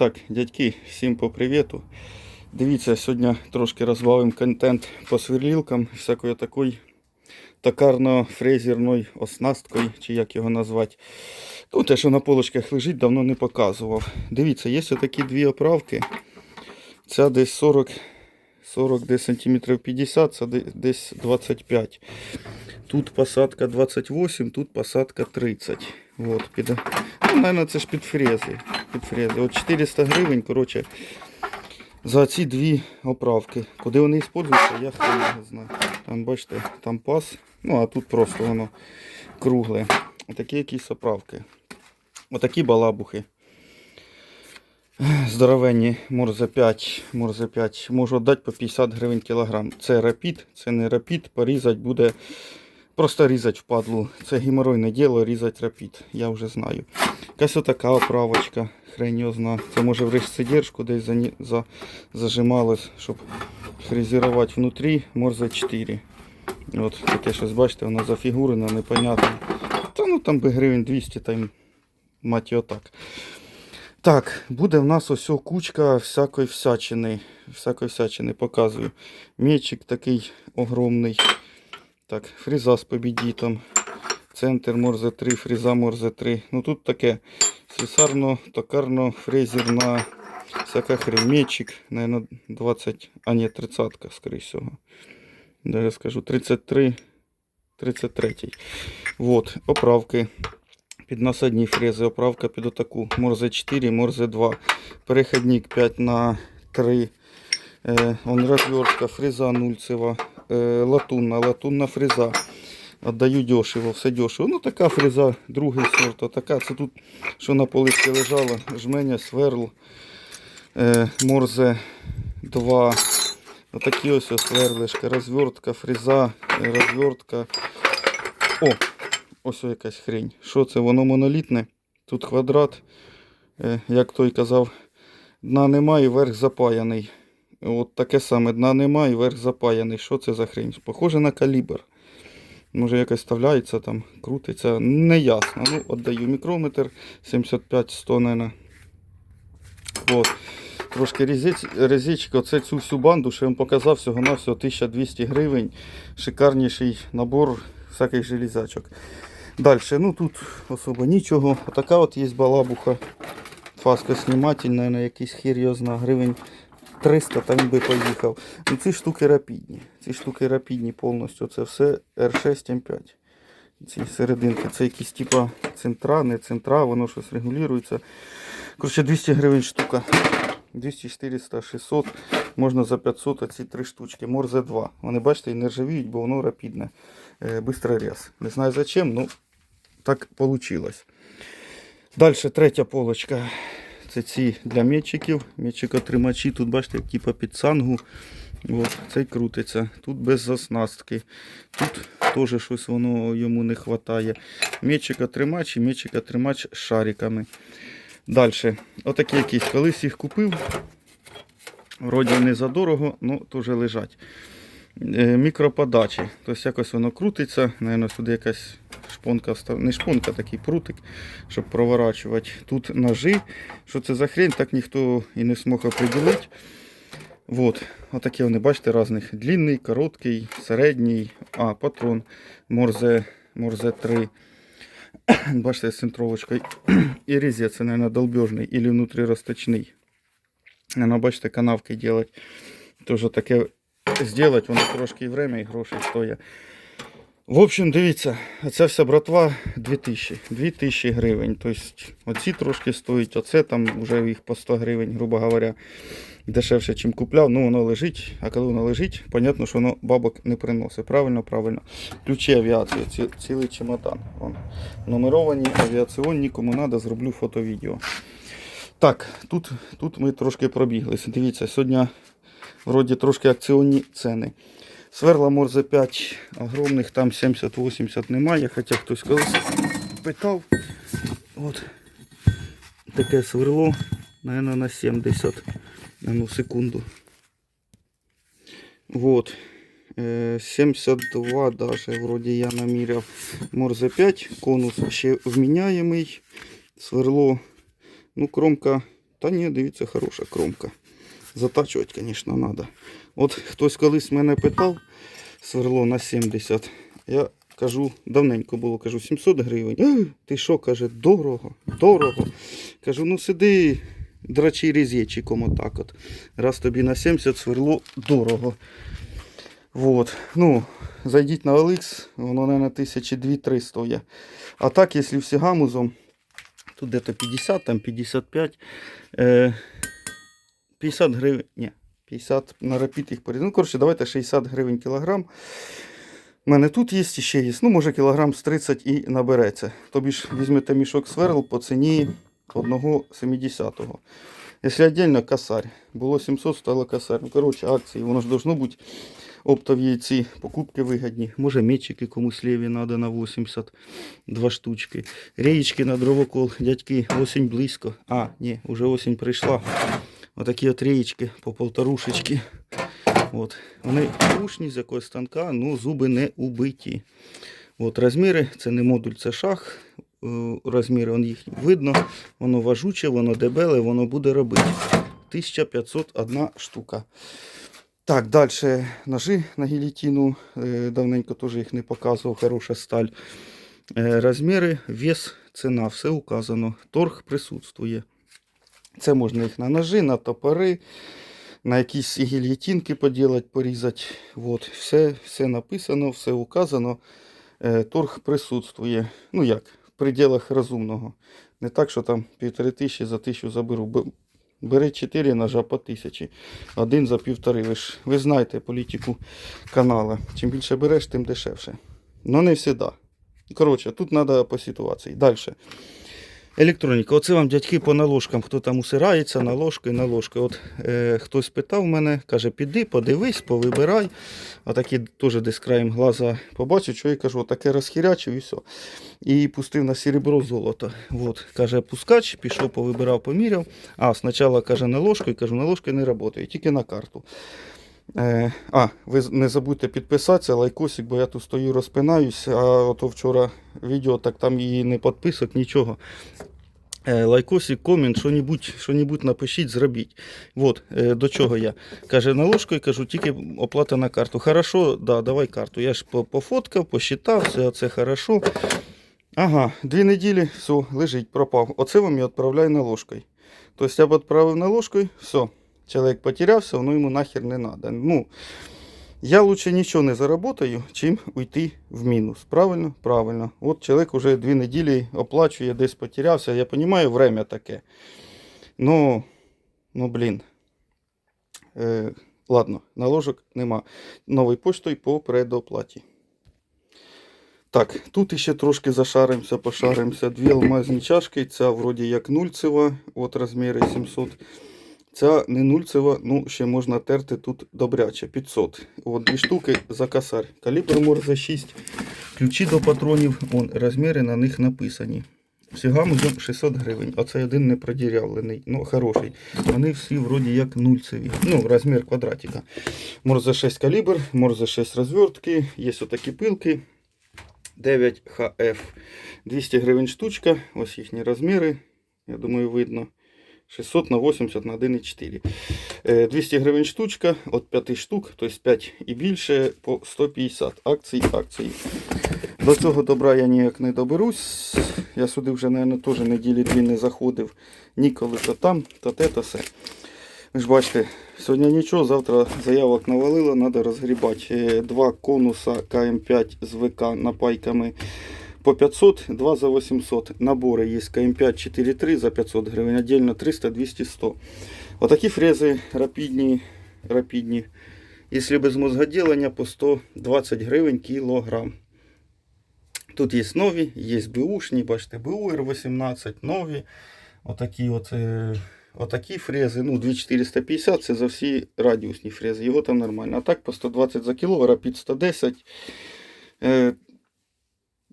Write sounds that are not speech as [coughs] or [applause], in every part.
Так, дядьки, всім по привіту. Дивіться, сьогодні трошки розбавимо контент по сверлілкам, всякої такої токарно-фрезерної оснасткою, чи як його назвати. Ну, те, що на полочках лежить, давно не показував. Дивіться, є такі дві оправки. Ця десь 40, 40 десь сантиметрів 50, це десь 25. Тут посадка 28, тут посадка 30. Вот, під, ну, наверное, це ж під фрези. Під фрези. От 400 гривень, коротше, за ці дві оправки. Куди вони використовуються, я хрен не знаю. Там, бачите, там пас, ну а тут просто воно кругле. Отакі якісь оправки. Отакі балабухи. Здоровенні, морзе 5, морзе 5. Можу дати по 50 гривень кілограм. Це рапід, це не рапід, порізати буде. Просто різати впадлу. Це геморойне діло, різати рапід. Я вже знаю. Якась отака оправочка, хрень його зна. Це може в сидержку десь за, за, зажималось, щоб фрезерувати внутрі, морзе 4. От таке щось, бачите, воно зафігурено, непонятно. Та ну там би гривень 200, та й мать його так. Так, буде в нас ось кучка всякої всячини. Всякої всячини показую. Мечик такий огромний. Так, фреза з побідітом. Центр морзе 3, фреза морзе 3. Ну тут таке слесарно, токарно, фрезерна, всяка хрень. Мечик, наверное, 20, а ні, 30, скоріше всього. Даже скажу 33, 33. Вот, оправки. Під насадні фрези, оправка під отаку. Морзе 4, морзе 2. Переходник 5 на 3. Е, он розвертка, фреза нульцева, е, латунна, латунна фреза. Отдаю дешево, все дешево. Ну така фреза, другий сорт. Отака, це тут, що на полиці лежало, жменя, сверл, е, морзе 2. Отакі ось сверлишки, розвертка, фреза, розвертка. О, ось якась хрень. Що це? Воно монолітне. Тут квадрат. Як той казав, дна немає, верх запаяний. От таке саме дна немає, верх запаяний. Що це за хрень? Похоже на калібр. Може якось вставляється там, крутиться. Неясно. Ну, отдаю мікрометр 75-100, наверное. От. Трошки резичка, оце цю всю банду, що я вам показав, всього на всього 1200 гривень. Шикарніший набор всяких железячок. Далі, ну тут особо нічого. Отака от є балабуха. Фаска знімательна, на якийсь хір гривень 300 там би поїхав. Ну ці штуки рапідні. Ці штуки рапідні повністю. Це все R6 M5. Ці серединки. Це якісь типа центра, не центра, воно щось регулюється. Коротше, 200 гривень штука. 200, 400, 600. Можна за 500 оці три штучки. Морзе 2. Вони, бачите, і не ржавіють, бо воно рапідне. Е, бистрорез. Не знаю зачем, ну так вийшло. Далі третя полочка. Це ці для метчиків. Метчикотримачі. Тут бачите, як типа під сангу. От, цей крутиться. Тут без заснастки. Тут теж щось воно йому не вистачає. Метчикотримач і метчикотримач з шариками. Далі. Отакі якісь. Колись їх купив. Вроді не задорого, але теж лежать. Е, Мікроподачі. Тобто якось воно крутиться. Наверно, сюди якась шпонка Не шпонка, такий прутик, щоб проворачувати. Тут ножи. Що це за хрень, так ніхто і не змог оприділити. Вот. Отакі вони, бачите, різних. Длинний, короткий, середній. А, патрон. Морзе, Морзе 3. [coughs] Бачите, з центровочкою. [coughs] І резец, це, мабуть, долбежний или внутріросточний. Наверно, бачите, канавки делать. Тоже таке сделать, воно трошки і время, і грошей стоїть. В общем, дивіться, оця вся братва 2000, 2000 гривень. Тобто оці трошки стоять, оце там вже їх по 100 гривень, грубо говоря, дешевше, ніж купляв. Ну воно лежить, а коли воно лежить, понятно, що воно бабок не приносить. Правильно, правильно. Ключі авіації, ці, цілий чемодан. Вон. Нумеровані, авіаційні, кому треба, зроблю фото-відео. Так, тут, тут ми трошки пробіглися. Дивіться, сьогодні вроді трошки акціонні ціни. Сверла Морзе 5 огромних, там 70-80 немає, хоча хтось колись питав. От таке сверло, наверное, на 70. На ну секунду. Вот. Е, 72 даже вроді я наміряв. Морзе 5, конус ще вміняємий. Сверло, ну, кромка Та ні, дивіться, хороша кромка. Затачувати, звісно, треба. От хтось колись мене питав, сверло на 70. Я кажу, давненько було, кажу, 700 гривень. «Е, Ти що, каже, дорого, дорого. Кажу, ну сиди, драчий резєчиком отак от. Раз тобі на 70 сверло дорого. Вот. Ну, зайдіть на OLX, воно, наверное, тисячі 2-3 стоїть. А так, якщо всі гамузом, тут где-то 50, там 55. Е, 50 гривень. Ні, 50 на рапіт їх поріз. Ну, коротше, давайте 60 гривень кілограм. У мене тут є ще є. Ну, може, кілограм з 30 і набереться. Тобі ж візьмете мішок сверл по ціні 1,70. Якщо віддільно косарь. Було 700, стало косарь. Ну, коротше, акції, воно ж должно бути оптові ці покупки вигідні. Може, метчики комусь ліві треба на 80, два штучки. Реєчки на дровокол, дядьки, осінь близько. А, ні, вже осінь прийшла. Отакі от реєчки по полторушечки. От. Вони рушні з якогось станка, ну зуби не убиті. От, розміри, це не модуль, це шах. Е, Розміри он їх видно, воно важуче, воно дебеле, воно буде робити. 1501 штука. Так, далі ножи на гілітіну. Е, Давненько теж їх не показував, хороша сталь. Е, Розміри, вес, ціна, все указано. Торг присутствує. Це можна їх на ножи, на топори, на якісь гільйотинки поділати, порізати. Вот. Все, все написано, все указано. Е, Торг присутствує. Ну як, в пределах розумного. Не так, що там півтори тисячі за тисячу заберу. Бери 4 ножа по тисячі. Один за півтори. Ви ж ви знаєте політику каналу. Чим більше береш, тим дешевше. Ну не завжди. Коротше, тут треба по ситуації. Далі. Електроніка. Оце вам дядьки по наложкам, хто там усирається, наложки, наложки. От е, хтось питав мене, каже, піди, подивись, повибирай. Отакі теж десь краєм глаза побачив, що я кажу, таке розхірячив і все. І пустив на серебро золото. От, каже, пускач, пішов, повибирав, поміряв. А, спочатку каже, наложкою, кажу, наложки не працює, тільки на карту. Е, а, ви не забудьте підписатися, лайкосик, бо я тут стою, розпинаюсь, а ото вчора відео, так там і не підписок, нічого. Е, лайкосик, комент, що-небудь, напишіть, зробіть. Вот, е, до чого я. Каже, наложкою, кажу, тільки оплата на карту. Хорошо, да, давай карту. Я ж пофоткав, посчитав, все це хорошо. Ага, дві неділі, все, лежить, пропав. Оце вам я відправляю наложкою. Тобто я б відправив наложкою, все. Чоловік потерявся, воно йому нахер не треба. Ну, я лучше нічого не заработаю, чим уйти в мінус. Правильно? Правильно. От чоловік уже дві неділі оплачує, десь потерявся. Я розумію, время таке. Ну, ну блін. Е, ладно, наложок нема. Новий поштою по предоплаті. Так, тут іще трошки зашаримося, пошаримося. Дві алмазні чашки. Ця вроді як нульцева, от розміри 700. Ця не нульцева, ну ще можна терти тут добряче, 500. От дві штуки за косарь. Калібр Морзе 6. Ключі до патронів, вон, розміри на них написані. Музон 600 гривень. Оцей один не продірявлений, ну хороший. Вони всі вроді як нульцеві. Ну, розмір квадратика. Морзе 6 калібр, Морзе 6 розвертки, є отакі пилки. 9 HF. 200 гривень штучка. Ось їхні розміри. Я думаю, видно. 600 на 80 на 1,4. Е, 200 гривень штучка, от 5 штук, тобто 5 і більше по 150 акцій, акцій. До цього добра я ніяк не доберусь. Я сюди вже, мабуть, теж неділі дві не заходив. Ніколи то там, то те, то все. Ви ж бачите, сьогодні нічого, завтра заявок навалило, треба розгрібати. Е, Два конуса КМ5 з ВК напайками по 500, 2 за 800. Набори є КМ5 4.3 за 500 гривень, отдельно 300, 200, 100. Отакі фрези рапідні, рапідні. Якщо без мозгоділення по 120 гривень кілограм. Тут є нові, є бушні, бачите, БУ Р18, нові. Отакі от, е, отакі фрези. Ну, 2450 це за всі радіусні фрези. Його там нормально. А так по 120 за кіло, рапід 110.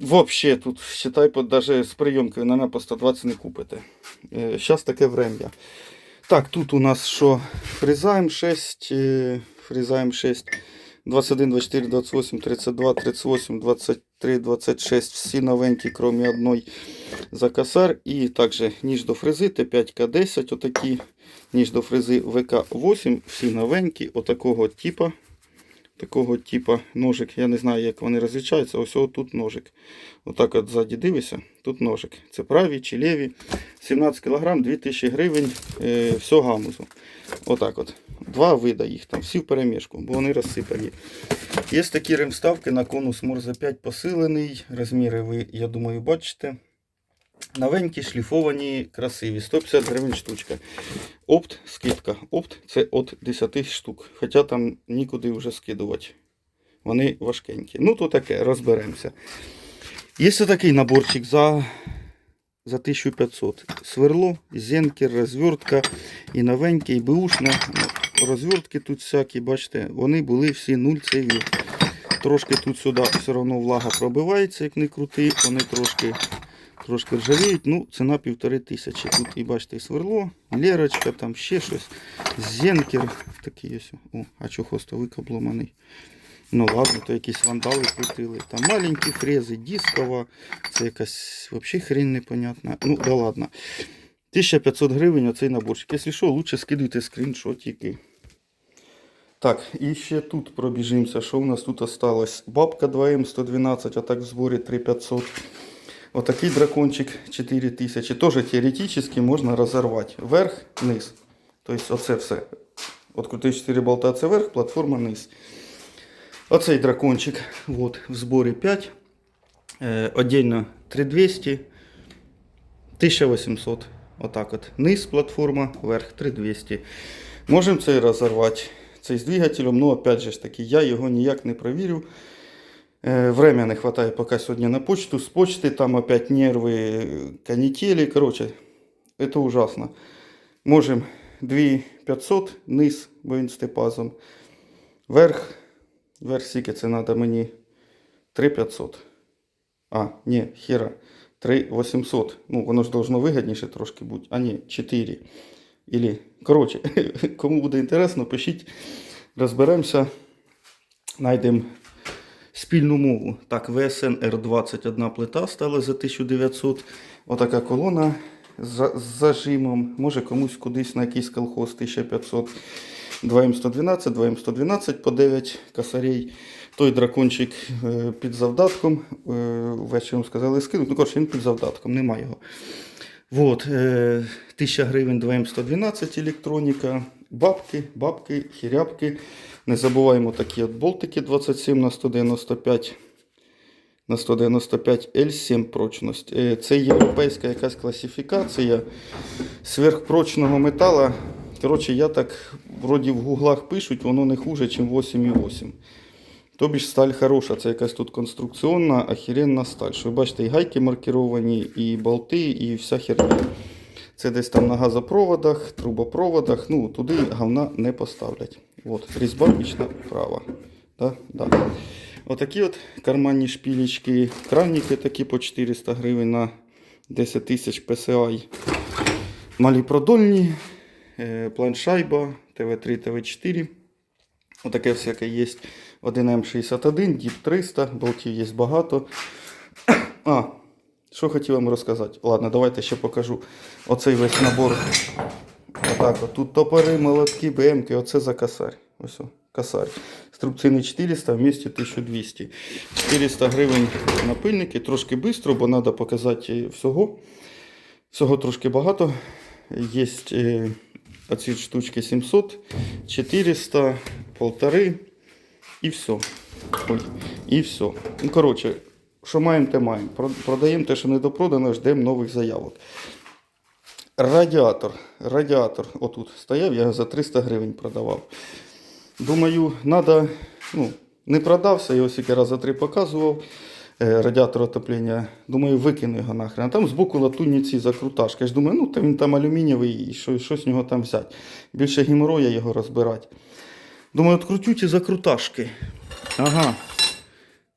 Вообще тут, считай, даже з прийомкою, наверное, по 120 не купите. Зараз таке врем'я. Так, тут у нас що? Фрізаєм 6, е, фрізаєм 6 21, 24, 28, 32, 38, 23, 26. Всі новенькі, крім одної за косар. І також ніж до фрези Т5К10, отакі. Ніж до фрези ВК8, всі новенькі, отакого типа. Такого типа ножик. Я не знаю, як вони розлічаються. Ось тут ножик. Отак от ззаді дивишся, тут ножик. Це праві чи ліві. 17 кг, 2000 гривень е, всього гамузу. Отак от. Два вида їх там, всі в перемішку, бо вони розсипані. Є такі ремставки на конус Морзе 5 посилений. Розміри ви, я думаю, бачите. Новенькі, шліфовані, красиві. 150 гривень штучка. Опт, скидка. Опт це від 10 штук. Хоча там нікуди вже скидувати. Вони важкенькі. Ну, то таке, розберемося. Є такий наборчик за, за 1500. Сверло, зенкер, розвертка і новеньке, і беушне. Розвертки тут всякі, бачите, вони були всі нульцеві. Трошки тут сюди все одно влага пробивається, як не крути. Вони трошки трошки ржавіють. Ну, ціна півтори тисячі. Тут і бачите, і сверло, лірочка, там ще щось. Зенкер такий ось. О, а чохостовик обломаний. Ну ладно, то якісь вандали крутили. Там маленькі фрези, дискова. Це якась взагалі хрень непонятна. Ну, да ладно. 1500 гривень оцей наборчик. Якщо що, лучше скидуйте скріншотики. Так, і ще тут пробіжимося. Що у нас тут осталось? Бабка 2М112, а так в зборі 3500. Отакий дракончик 4000. Тоже теоретически можна розорвати. Верх, низ. Тобто оце все. От крутий 4 болта це верх, платформа низ. Оцей дракончик вот, в зборі 5. Е, отдельно 3200. 1800. Отак от. Низ платформа, верх 3200. Можемо цей розорвати. Цей з двигателем, ну опять же таки, я його ніяк не провірю. Е, Время не хватає поки сьогодні на почту. З почти там опять нерви, канітелі. Короче, это ужасно. Можем 2500 низ, з типазом. Верх, скільки це треба мені 3500. А, ні, хера. 3800. Ну, воно ж должно вигідніше трошки бути. А ні, 4. Или, коротше, [laughs] кому буде інтересно, пишіть, розберемося, знайдемо спільну мову. Так, ВСН R20 одна плита стала за 1900. Отака колона з, зажимом. Може комусь кудись на якийсь колхоз 1500. 2М112, 2М112 по 9 косарей. Той дракончик е, під завдатком. е, Ввечері сказали скинути. Ну, коротше, він під завдатком, нема його. Вот, е, 1000 гривень 2М112 електроніка. Бабки, бабки, хірябки. Не забуваємо такі от болтики 27 на 195 на 195 L7 прочність. Е, Це європейська якась класифікація сверхпрочного металу. Коротше, я так вроді в гуглах пишуть, воно не хуже, ніж 8,8. Тобі ж сталь хороша, це якась тут конструкційна, охеренна сталь. Що ви бачите, і гайки маркіровані, і болти, і вся херня. Це десь там на газопроводах, трубопроводах. Ну, туди говна не поставлять. От, різьба бічна права. Да? Да. Отакі от карманні шпілечки, кранники такі по 400 гривень на 10 тисяч PSI. Малі продольні, е, планшайба, ТВ3, ТВ4. Отаке всяке є. 1М61, DIP 300, болтів є багато. А, що хотів вам розказати? Ладно, давайте ще покажу. Оцей весь набор. Отак от. Тут топори, молотки, БМки, оце за косарь. Ось о, косарь. Струбцини 400, в місті 1200. 400 гривень напильники, трошки швидко, бо треба показати всього. Всього трошки багато. Є е, оці штучки 700, 400, полтори і все. Ой, і все. Ну, коротше, що маємо, те маємо. Продаємо те, що недопродано, ждемо нових заявок. Радіатор. Радіатор отут стояв, я його за 300 гривень продавав. Думаю, треба, ну, не продався, я ось тільки раз три показував. е, Радіатор отоплення. Думаю, викину його нахрен. А там збоку латунні ці закруташки. Я ж думаю, ну та він там алюмінієвий, і що, що з нього там взяти. Більше геморроя його розбирати. Думаю, открутю ті закруташки. Ага.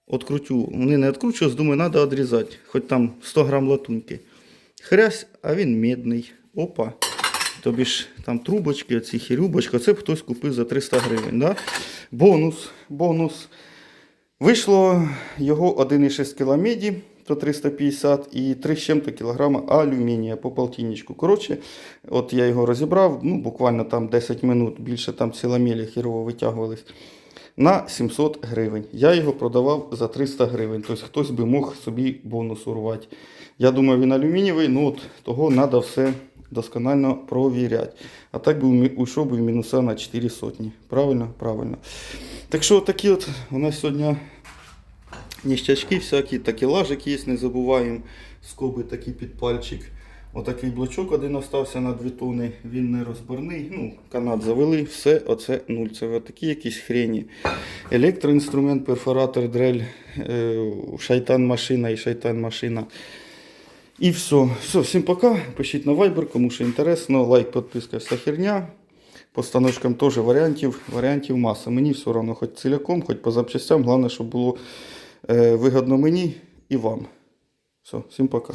Открутю. Вони не откручують, думаю, треба відрізати. Хоч там 100 грам латуньки. Хрясь, а він медний. Опа. Тобі ж там трубочки, оці хірюбочки, оце б хтось купив за 300 гривень. Да? Бонус, бонус. Вийшло його 1,6 кг то 350 і 3 з чим-то кілограма алюмінія по полтинничку. Коротше, от я його розібрав, ну буквально там 10 минут, більше там сіламелі хірово витягувались. На 700 гривень. Я його продавав за 300 гривень. Тобто хтось би мог собі бонус урвати. Я думаю, він алюмінієвий, ну от того треба все досконально провіряти. А так би уйшов би в мінуса на 4 сотні. Правильно? Правильно. Так що такі от у нас сьогодні ніщачки всякі, такі лажики є, не забуваємо. Скоби такі під пальчик. Отакий блочок один остався на 2 тони, він не розборний. Ну, канат завели, все оце. Це отакі якісь хрені. Електроінструмент, перфоратор, дрель, е, шайтан машина і шайтан машина. І все. Все, всім пока. Пишіть на Viber, кому що інтересно. Лайк, підписка, вся херня. По станочкам теж варіантів, варіантів маса. Мені все одно, хоч ціляком, хоч по запчастям. Головне, щоб було е, вигодно мені і вам. Все, всім пока.